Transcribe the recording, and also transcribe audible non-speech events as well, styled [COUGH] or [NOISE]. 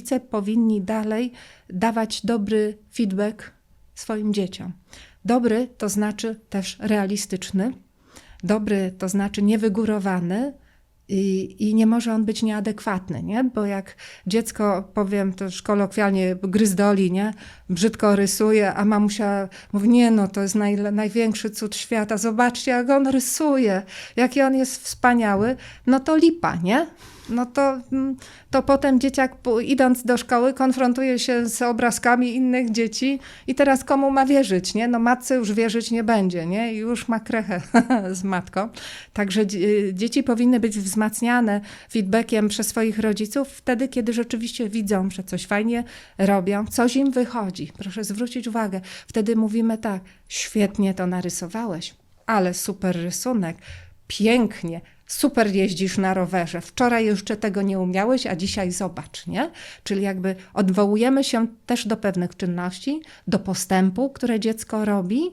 Rodzice powinni dalej dawać dobry feedback swoim dzieciom. Dobry to znaczy też realistyczny, dobry to znaczy niewygórowany i, i nie może on być nieadekwatny, nie? Bo jak dziecko, powiem też kolokwialnie, gryzdoli, nie? Brzydko rysuje, a mamusia mówi, nie no, to jest naj, największy cud świata, zobaczcie jak on rysuje, jaki on jest wspaniały, no to lipa, nie? No to, mm, to potem dzieciak idąc do szkoły konfrontuje się z obrazkami innych dzieci i teraz komu ma wierzyć, nie? No matce już wierzyć nie będzie, nie? Już ma krechę [LAUGHS] z matką. Także dzie- dzieci powinny być wzmacniane feedbackiem przez swoich rodziców wtedy, kiedy rzeczywiście widzą, że coś fajnie robią, coś im wychodzi. Proszę zwrócić uwagę. Wtedy mówimy tak, świetnie to narysowałeś, ale super rysunek, pięknie, super jeździsz na rowerze. Wczoraj jeszcze tego nie umiałeś, a dzisiaj zobacz, nie? Czyli jakby odwołujemy się też do pewnych czynności, do postępu, które dziecko robi,